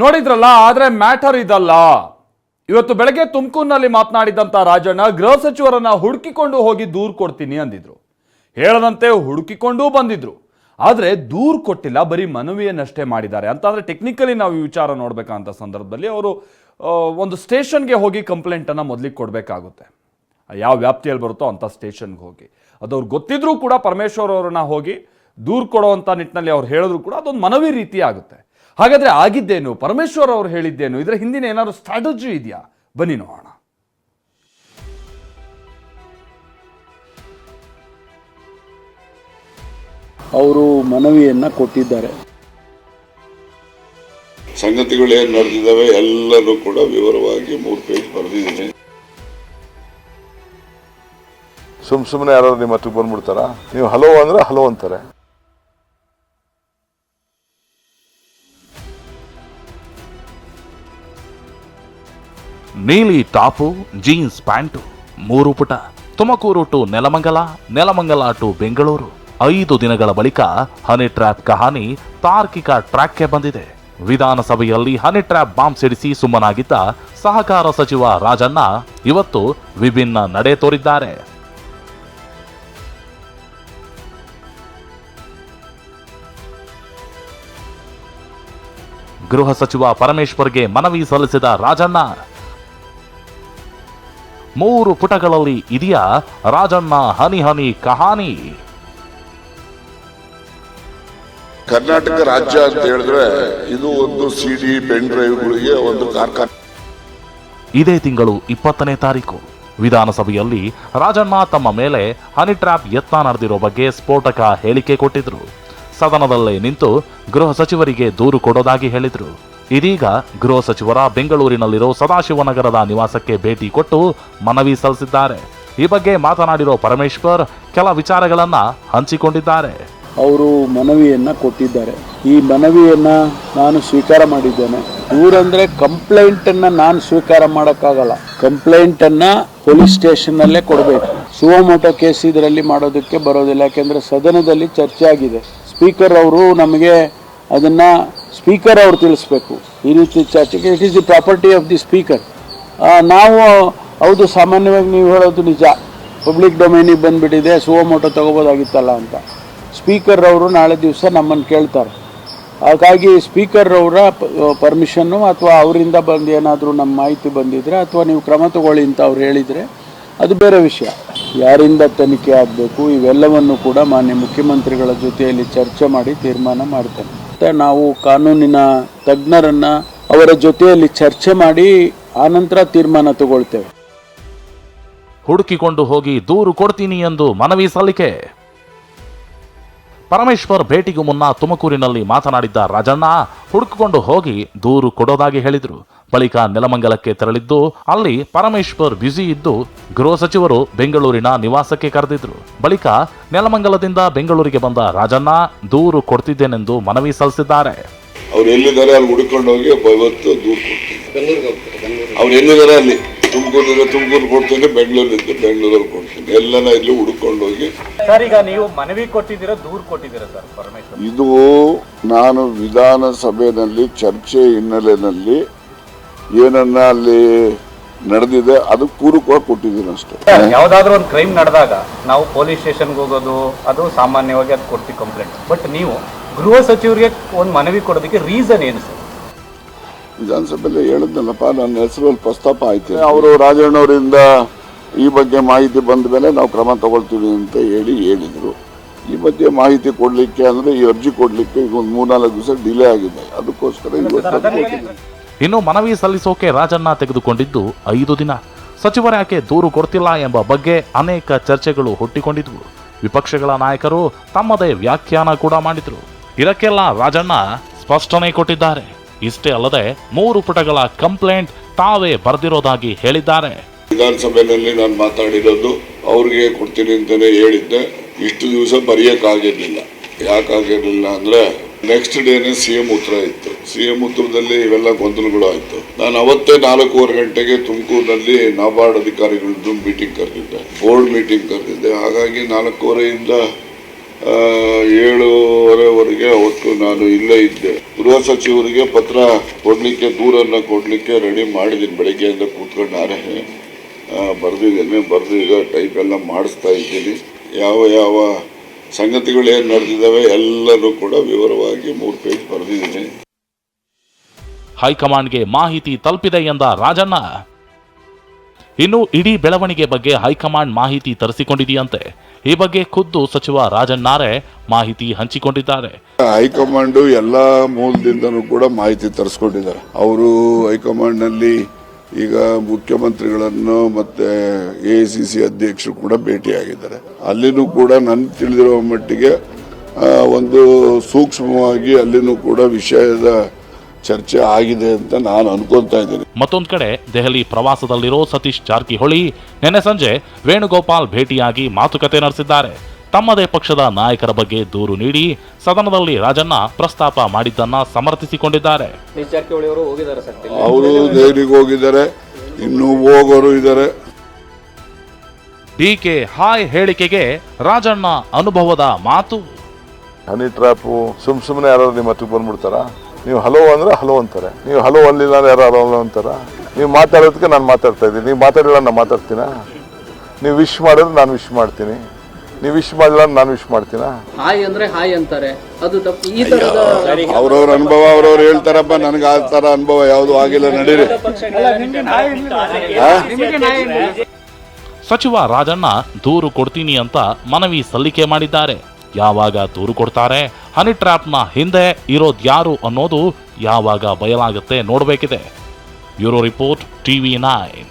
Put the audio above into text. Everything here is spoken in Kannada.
ನೋಡಿದ್ರಲ್ಲ, ಆದರೆ ಮ್ಯಾಟರ್ ಇದಲ್ಲ. ಇವತ್ತು ಬೆಳಗ್ಗೆ ತುಮಕೂರಿನಲ್ಲಿ ಮಾತನಾಡಿದಂತ ರಾಜಣ್ಣ, ಗೃಹ ಸಚಿವರನ್ನ ಹುಡುಕಿಕೊಂಡು ಹೋಗಿ ದೂರು ಕೊಡ್ತೀನಿ ಅಂದಿದ್ರು. ಹೇಳದಂತೆ ಹುಡುಕಿಕೊಂಡು ಬಂದಿದ್ರು. ಆದರೆ ದೂರು ಕೊಟ್ಟಿಲ್ಲ, ಬರೀ ಮನವಿಯನ್ನಷ್ಟೇ ಮಾಡಿದ್ದಾರೆ. ಅಂತಂದ್ರೆ ಟೆಕ್ನಿಕಲಿ ನಾವು ಈ ವಿಚಾರ ನೋಡಬೇಕಂತ ಸಂದರ್ಭದಲ್ಲಿ ಅವರು ಒಂದು ಸ್ಟೇಷನ್ಗೆ ಹೋಗಿ ಕಂಪ್ಲೇಂಟನ್ನು ಮೊದಲಿಗೆ ಕೊಡಬೇಕಾಗುತ್ತೆ. ಯಾವ ವ್ಯಾಪ್ತಿಯಲ್ಲಿ ಬರುತ್ತೋ ಅಂಥ ಸ್ಟೇಷನ್ಗೆ ಹೋಗಿ. ಅದು ಅವ್ರು ಗೊತ್ತಿದ್ರೂ ಕೂಡ ಪರಮೇಶ್ವರ್ ಅವರನ್ನ ಹೋಗಿ ದೂರು ಕೊಡುವಂಥ ನಿಟ್ಟಿನಲ್ಲಿ ಅವ್ರು ಹೇಳಿದ್ರು ಕೂಡ ಅದೊಂದು ಮನವಿ ರೀತಿ ಆಗುತ್ತೆ. ಹಾಗಾದ್ರೆ ಆಗಿದ್ದೇನು? ಪರಮೇಶ್ವರ್ ಅವರು ಹೇಳಿದ್ದೇನು? ಇದರ ಹಿಂದಿನ ಏನಾದರೂ ಸ್ಟ್ರಾಟಜಿ ಇದೆಯಾ? ಬನ್ನಿ ನೋಡೋಣ. ಅವರು ಮನವಿಯನ್ನು ಕೊಟ್ಟಿದ್ದಾರೆ. ಸಂಗತಿಗಳು ಏನು ನಡೆದಿದ್ದಾವೆ ಎಲ್ಲರೂ ಕೂಡ ವಿವರವಾಗಿ ಮೂರು ಪೇಜ್ ಬರೆದಿದ್ದೀನಿ. ಸುಮ್ ಸುಮ್ಮನೆ ಯಾರು ನಿಮ್ಮ ಹತ್ರಕ್ಕೆ ಬಂದ್ಬಿಡ್ತಾರ? ನೀವು ಹಲೋ ಅಂದ್ರೆ ಹಲೋ ಅಂತಾರೆ. ನೀಲಿ ಟಾಪು, ಜೀನ್ಸ್ ಪ್ಯಾಂಟು, ಮೂರು ಪುಟ, ತುಮಕೂರು ಟು ನೆಲಮಂಗಲ ನೆಲಮಂಗಲ ಟು ಬೆಂಗಳೂರು. ಐದು ದಿನಗಳ ಬಳಿಕ ಹನಿ ಟ್ರ್ಯಾಪ್ ಕಹಾನಿ ತಾರ್ಕಿಕ ಟ್ರ್ಯಾಕ್ಗೆ ಬಂದಿದೆ. ವಿಧಾನಸಭೆಯಲ್ಲಿ ಹನಿ ಟ್ರ್ಯಾಪ್ ಬಾಂಬ್ ಸಿಡಿಸಿ ಸುಮ್ಮನಾಗಿದ್ದ ಸಹಕಾರ ಸಚಿವ ರಾಜಣ್ಣ ಇವತ್ತು ವಿಭಿನ್ನ ನಡೆ ತೋರಿದ್ದಾರೆ. ಗೃಹ ಸಚಿವ ಪರಮೇಶ್ವರ್ಗೆ ಮನವಿ ಸಲ್ಲಿಸಿದ ರಾಜಣ್ಣ ಮೂರು ಪುಟಗಳಲ್ಲಿ ಇದೆಯಾ? ರಾಜಣ್ಣ ಹನಿ ಹನಿ ಕಹಾನಿ. ಕರ್ನಾಟಕ ರಾಜ್ಯ ಅಂತ ಹೇಳಿದ್ರೆ ಇದು ಒಂದು ಸಿಡಿ ಪೆನ್ ಡ್ರೈವ್ಗಳಿಗೆ ಒಂದು ಕಾರ್ಖಾನೆ. ಇದೇ ತಿಂಗಳು ಇಪ್ಪತ್ತನೇ ತಾರೀಕು. ವಿಧಾನಸಭೆಯಲ್ಲಿ ರಾಜಣ್ಣ ತಮ್ಮ ಮೇಲೆ ಹನಿ ಟ್ರ್ಯಾಪ್ ಯತ್ನ ನಡೆದಿರೋ ಬಗ್ಗೆ ಸ್ಫೋಟಕ ಹೇಳಿಕೆ ಕೊಟ್ಟಿದ್ರು. ಸದನದಲ್ಲೇ ನಿಂತು ಗೃಹ ಸಚಿವರಿಗೆ ದೂರು ಕೊಡೋದಾಗಿ ಹೇಳಿದ್ರು. ಇದೀಗ ಗೃಹ ಸಚಿವರ ಬೆಂಗಳೂರಿನಲ್ಲಿರೋ ಸದಾಶಿವನಗರದ ನಿವಾಸಕ್ಕೆ ಭೇಟಿ ಕೊಟ್ಟು ಮನವಿ ಸಲ್ಲಿಸಿದ್ದಾರೆ. ಈ ಬಗ್ಗೆ ಮಾತನಾಡಿರೋ ಪರಮೇಶ್ವರ್ ಕೆಲ ವಿಚಾರಗಳನ್ನ ಹಂಚಿಕೊಂಡಿದ್ದಾರೆ. ಅವರು ಮನವಿಯನ್ನು ಕೊಟ್ಟಿದ್ದಾರೆ. ಈ ಮನವಿಯನ್ನು ನಾನು ಸ್ವೀಕಾರ ಮಾಡಿದ್ದೇನೆ. ಇವರಂದ್ರೆ ಅನ್ನ ನಾನು ಸ್ವೀಕಾರ ಮಾಡೋಕ್ಕಾಗಲ್ಲ. ಕಂಪ್ಲೇಂಟನ್ನು ಪೊಲೀಸ್ ಸ್ಟೇಷನ್ ಸ್ಟೇಷನ್ನಲ್ಲೇ ಕೊಡಬೇಕು. ಸುವಮೋಟೋ ಕೇಸ್ ಇದರಲ್ಲಿ ಮಾಡೋದಕ್ಕೆ ಬರೋದಿಲ್ಲ. ಯಾಕೆಂದ್ರೆ ಸದನದಲ್ಲಿ ಚರ್ಚೆ ಆಗಿದೆ. ಸ್ಪೀಕರ್ ಅವರು ನಮಗೆ ಅದನ್ನು ಸ್ಪೀಕರ್ ಅವರು ತಿಳಿಸ್ಬೇಕು. ಈ ರೀತಿ ಚರ್ಚೆಗೆ it is the property of the speaker ನಾವು, ಹೌದು, ಸಾಮಾನ್ಯವಾಗಿ ನೀವು ಹೇಳೋದು ನಿಜ. ಪಬ್ಲಿಕ್ ಡೊಮೈನಿಗೆ ಬಂದುಬಿಟ್ಟಿದೆ, ಸುವಮೋಟೋ ತೊಗೋಬೋದಾಗಿತ್ತಲ್ಲ ಅಂತ. ಸ್ಪೀಕರ್ ಅವರು ನಾಳೆ ದಿವಸ ನಮ್ಮನ್ನು ಕೇಳ್ತಾರೆ. ಹಾಗಾಗಿ ಸ್ಪೀಕರ್ ಅವರ ಪರ್ಮಿಷನ್ನು ಅಥವಾ ಅವರಿಂದ ಬಂದು ಏನಾದರೂ ನಮ್ಮ ಮಾಹಿತಿ ಬಂದಿದ್ರೆ ಅಥವಾ ನೀವು ಕ್ರಮ ತಗೊಳ್ಳಿ ಅಂತ ಅವ್ರು ಹೇಳಿದರೆ ಅದು ಬೇರೆ ವಿಷಯ. ಯಾರಿಂದ ತನಿಖೆ ಆಗಬೇಕು, ಇವೆಲ್ಲವನ್ನು ಕೂಡ ಮಾನ್ಯ ಮುಖ್ಯಮಂತ್ರಿಗಳ ಜೊತೆಯಲ್ಲಿ ಚರ್ಚೆ ಮಾಡಿ ತೀರ್ಮಾನ ಮಾಡ್ತೇನೆ. ನಾವು ಕಾನೂನಿನ ತಜ್ಞರನ್ನು ಅವರ ಜೊತೆಯಲ್ಲಿ ಚರ್ಚೆ ಮಾಡಿ ಆನಂತರ ತೀರ್ಮಾನ ತಗೊಳ್ತೇವೆ. ಹುಡುಕಿಕೊಂಡು ಹೋಗಿ ದೂರು ಕೊಡ್ತೀನಿ ಎಂದು ಮನವಿ ಸಲ್ಲಿಕೆ. ಪರಮೇಶ್ವರ್ ಭೇಟಿಗೂ ಮುನ್ನ ತುಮಕೂರಿನಲ್ಲಿ ಮಾತನಾಡಿದ್ದ ರಾಜಣ್ಣ, ಹುಡುಕಿಕೊಂಡು ಹೋಗಿ ದೂರು ಕೊಡೋದಾಗಿ ಹೇಳಿದ್ರು. ಬಳಿಕ ನೆಲಮಂಗಲಕ್ಕೆ ತೆರಳಿದ್ದು ಅಲ್ಲಿ ಪರಮೇಶ್ವರ್ ಬ್ಯುಸಿ ಇದ್ದು ಗೃಹ ಸಚಿವರು ಬೆಂಗಳೂರಿನ ನಿವಾಸಕ್ಕೆ ಕರೆದಿದ್ರು. ಬಳಿಕ ನೆಲಮಂಗಲದಿಂದ ಬೆಂಗಳೂರಿಗೆ ಬಂದ ರಾಜಣ್ಣ ದೂರು ಕೊಡ್ತಿದ್ದೇನೆಂದು ಮನವಿ ಸಲ್ಲಿಸಿದ್ದಾರೆ. ಅವ್ರು ಎಲ್ಲಿದ್ದಾರೆ ಅಲ್ಲಿ ಹುಡುಕೊಂಡು ಹೋಗಿ ಇವತ್ತು ದೂರ ಕೊಡ್ತೀನಿ ಅವ್ರು ಎಲ್ಲಿದ್ದಾರೆ ಅಲ್ಲಿ? ತುಮಕೂರಿದ್ರೆ ತುಮಕೂರು ಕೊಡ್ತೀನಿ ಬೆಂಗಳೂರಿದ್ದು ಬೆಂಗಳೂರಲ್ಲಿ ಕೊಡ್ತೀನಿ. ಎಲ್ಲನ ಇಲ್ಲಿ ಹುಡ್ಕೊಂಡು ಹೋಗಿ. ಸರ್ ಈಗ ನೀವು ಮನವಿ ಕೊಟ್ಟಿದ್ದೀರಾ ದೂರು ಕೊಟ್ಟಿದ್ದೀರಾ ಸರ್ ಪರಮೇಶ್ವರ್? ಇದು ನಾನು ವಿಧಾನಸಭೆಯಲ್ಲಿ ಚರ್ಚೆ ಹಿನ್ನೆಲೆಯಲ್ಲಿ ಏನನ್ನ ಅಲ್ಲಿ ನಡೆದಿದೆ ಅದು ಕೂಡ ಕೊಟ್ಟಿದ್ದೀನಿ ಅಷ್ಟೇ. ಯಾವ್ದಾದ್ರು ಒಂದು ಕ್ರೈಮ್ ನಡೆದಾಗ ನಾವು ಪೊಲೀಸ್ ಸ್ಟೇಷನ್ಗೆ ಹೋಗೋದು ಅದು ಸಾಮಾನ್ಯವಾಗಿ ಅದು ಕೊಡ್ತೀವಿ ಕಂಪ್ಲೇಂಟ್ ಬಟ್ ನೀವು ಗೃಹ ಸಚಿವರಿಗೆ ಒಂದು ಮನವಿ ಕೊಡೋದಕ್ಕೆ ರೀಸನ್ ಏನು ಸರ್? ವಿಧಾನಸಭೆಯಲ್ಲಿ ಹೇಳಿದ್ನಲ್ಲಪ್ಪ ನನ್ನ ಹೆಸರಲ್ಲಿ ಪ್ರಸ್ತಾಪ ಆಯ್ತು. ಅವರು ರಾಜಣ್ಣವರಿಂದ ಈ ಬಗ್ಗೆ ಮಾಹಿತಿ ಬಂದ ಮೇಲೆ ನಾವು ಕ್ರಮ ತಗೊಳ್ತೀವಿ ಅಂತ ಹೇಳಿ ಹೇಳಿದರು. ಈ ಬಗ್ಗೆ ಮಾಹಿತಿ ಕೊಡಲಿಕ್ಕೆ ಅಂದರೆ ಈ ಅರ್ಜಿ ಕೊಡಲಿಕ್ಕೆ ಈಗ ಒಂದು ಮೂರ್ನಾಲ್ಕು ದಿವಸ ಡಿಲೇ ಆಗಿದೆ. ಅದಕ್ಕೋಸ್ಕರ ಇವತ್ತು ಕೊಟ್ಟಿದ್ದೀನಿ. ಇನ್ನು ಮನವಿ ಸಲ್ಲಿಸೋಕೆ ರಾಜಣ್ಣ ತೆಗೆದುಕೊಂಡಿದ್ದು ಐದು ದಿನ. ಸಚಿವರ ಯಾಕೆ ದೂರು ಕೊಡ್ತಿಲ್ಲ ಎಂಬ ಬಗ್ಗೆ ಅನೇಕ ಚರ್ಚೆಗಳು ಹುಟ್ಟಿಕೊಂಡಿದ್ವು. ವಿಪಕ್ಷಗಳ ನಾಯಕರು ತಮ್ಮದೇ ವ್ಯಾಖ್ಯಾನ ಕೂಡ ಮಾಡಿದ್ರು. ಇದಕ್ಕೆಲ್ಲ ರಾಜಣ್ಣ ಸ್ಪಷ್ಟನೆ ಕೊಟ್ಟಿದ್ದಾರೆ. ಇಷ್ಟೇ ಅಲ್ಲದೆ ಮೂರು ಪುಟಗಳ ಕಂಪ್ಲೇಂಟ್ ತಾವೇ ಬರೆದಿರೋದಾಗಿ ಹೇಳಿದ್ದಾರೆ. ವಿಧಾನಸಭೆಯಲ್ಲಿ ನಾನು ಮಾತಾಡಿರೋದು ಅವ್ರಿಗೆ ಕೊಡ್ತೀನಿ ಅಂತಲೇ ಹೇಳಿದ್ದೆ. ಇಷ್ಟು ದಿವಸ ಬರೆಯಕ್ಕಾಗಿರ್ಲಿಲ್ಲ. ಯಾಕಾಗಿರಲಿಲ್ಲ ಅಂದರೆ ನೆಕ್ಸ್ಟ್ ಡೇನೆ ಸಿ ಎಂ ಉತ್ತರ ಇತ್ತು. ಸಿ ಎಂ ಉತ್ತರದಲ್ಲಿ ಇವೆಲ್ಲ ಗೊಂದಲಗಳು ಆಯಿತು ನಾನು ಅವತ್ತೇ ನಾಲ್ಕೂವರೆ ಗಂಟೆಗೆ ತುಮಕೂರಿನಲ್ಲಿ ನಾಬಾರ್ಡ್ ಅಧಿಕಾರಿಗಳದ್ದು ಮೀಟಿಂಗ್ ಕರೆದಿದ್ದೆ. ಬೋರ್ಡ್ ಮೀಟಿಂಗ್ ಕರೆದಿದ್ದೆ. ಹಾಗಾಗಿ ನಾಲ್ಕೂವರೆಯಿಂದ ಏಳೂವರೆವರೆಗೆ ಅವತ್ತು ನಾನು ಇಲ್ಲೇ ಇದ್ದೆ. ಗೃಹ ಸಚಿವರಿಗೆ ಪತ್ರ ಕೊಡಲಿಕ್ಕೆ, ದೂರನ್ನು ಕೊಡಲಿಕ್ಕೆ ರೆಡಿ ಮಾಡಿದ್ದೀನಿ ಬೆಳಗ್ಗೆಯಿಂದ ಕೂತ್ಕೊಂಡು ನಾನೇ ಬರೆದಿದ್ದೇನೆ. ಬರೆದು ಈಗ ಟೈಪ್ ಎಲ್ಲ ಮಾಡಿಸ್ತಾ ಇದ್ದೀನಿ. ಯಾವ ಯಾವ ಸಂಗತಿಗಳು ಏನು ನಡೆದಿದ್ದಾವೆ ಎಲ್ಲರೂ ಕೂಡ ವಿವರವಾಗಿ ಮೂರು ಪೇಜ್ ಬರೆದಿದ್ದೀನಿ. ಹೈಕಮಾಂಡ್ಗೆ ಮಾಹಿತಿ ತಲುಪಿದೆ ಎಂದ ರಾಜಣ್ಣ. ಇನ್ನು ಇಡೀ ಬೆಳವಣಿಗೆ ಬಗ್ಗೆ ಹೈಕಮಾಂಡ್ ಮಾಹಿತಿ ತರಿಸಿಕೊಂಡಿದೆಯಂತೆ. ಈ ಬಗ್ಗೆ ಖುದ್ದು ಸಚಿವ ರಾಜಣ್ಣಾರೆ ಮಾಹಿತಿ ಹಂಚಿಕೊಂಡಿದ್ದಾರೆ. ಹೈಕಮಾಂಡ್ ಎಲ್ಲ ಮೂಲದಿಂದನೂ ಕೂಡ ಮಾಹಿತಿ ತರಿಸ್ಕೊಂಡಿದ್ದಾರೆ. ಅವರು ಹೈಕಮಾಂಡ್ನಲ್ಲಿ ಈಗ ಮುಖ್ಯಮಂತ್ರಿಗಳನ್ನು ಮತ್ತೆ ಎ ಸಿ ಸಿ ಅಧ್ಯಕ್ಷರು ಕೂಡ ಭೇಟಿಯಾಗಿದ್ದಾರೆ. ಅಲ್ಲಿನೂ ಕೂಡ ನನ್ನ ತಿಳಿದಿರುವ ಮಟ್ಟಿಗೆ ಒಂದು ಸೂಕ್ಷ್ಮವಾಗಿ ಅಲ್ಲಿನೂ ಕೂಡ ವಿಷಯದ ಚರ್ಚೆ ಆಗಿದೆ ಅಂತ ನಾನು ಅನ್ಕೊಂತಾ ಇದ್ದೀನಿ. ಮತ್ತೊಂದು ಕಡೆ ದೆಹಲಿ ಪ್ರವಾಸದಲ್ಲಿರೋ ಸತೀಶ್ ಜಾರಕಿಹೊಳಿ, ನಿನ್ನೆ ಸಂಜೆ ವೇಣುಗೋಪಾಲ್ ಭೇಟಿಯಾಗಿ ಮಾತುಕತೆ ನಡೆಸಿದ್ದಾರೆ. ತಮ್ಮದೇ ಪಕ್ಷದ ನಾಯಕರ ಬಗ್ಗೆ ದೂರು ನೀಡಿ ಸದನದಲ್ಲಿ ರಾಜಣ್ಣ ಪ್ರಸ್ತಾಪ ಮಾಡಿದ್ದನ್ನ ಸಮರ್ಥಿಸಿಕೊಂಡಿದ್ದಾರೆ. ಅವರು ದೆಹಲಿಗೆ ಹೋಗಿದ್ದಾರೆ ಇನ್ನು ಹೋಗೋರು ಇದ್ದಾರೆ. ಡಿಕೆ ಹಾಯ್ ಹೇಳಿಕೆಗೆ ರಾಜಣ್ಣ ಅನುಭವದ ಮಾತು. ಹನಿ ಟ್ರಾಪ್ ಸುಮ್ ಸುಮ್ಮನೆ ಯಾರು ನಿಮ್ಮ ಹತ್ತಿಗೆ ಬಂದ್ಬಿಡ್ತಾರ? ನೀವು ಹಲೋ ಅಂದ್ರೆ ಹಲೋ ಅಂತಾರೆ. ನೀವು ಹಲೋ ಅಲ್ಲಿಲ್ಲ ಅಂದ್ರೆ ಯಾರು ಹಲೋ ಅಂತಾರ? ನೀವು ಮಾತಾಡೋದಕ್ಕೆ ನಾನು ಮಾತಾಡ್ತಾ ಇದ್ದೀನಿ. ನೀವು ಮಾತಾಡಿಲ್ಲ ನಾನು ಮಾತಾಡ್ತೀನಾ? ನೀವು ವಿಶ್ ಮಾಡಿದ್ರೆ ನಾನು ವಿಶ್ ಮಾಡ್ತೀನಿ. ನೀವು ವಿಶ್ ಮಾಡಿಲ್ಲ ನಾನು ವಿಶ್ ಮಾಡ್ತೀನಾ? ಹಾಯ್ ಅಂದ್ರೆ ಹಾಯ್ ಅಂತಾರೆ. ಅದು ತಪ್ಪು ಈ ತರದ ಅವ್ರವ್ರ ಅನುಭವ ಅವ್ರವ್ರು ಹೇಳ್ತಾರಪ್ಪ ನನಗೆ ಆ ತರ ಅನುಭವ ಯಾವುದು ಆಗಿಲ್ಲ ನಡೀರಿ. ಸಚಿವ ರಾಜಣ್ಣ ದೂರು ಕೊಡ್ತೀನಿ ಅಂತ ಮನವಿ ಸಲ್ಲಿಕೆ ಮಾಡಿದ್ದಾರೆ. ಯಾವಾಗ ದೂರು ಕೊಡ್ತಾರೆ? ಹನಿ ಟ್ರ್ಯಾಪ್ನ ಹಿಂದೆ ಇರೋದು ಯಾರು ಅನ್ನೋದು ಯಾವಾಗ ಬಯಲಾಗುತ್ತೆ ನೋಡಬೇಕಿದೆ. Bureau report TV nine.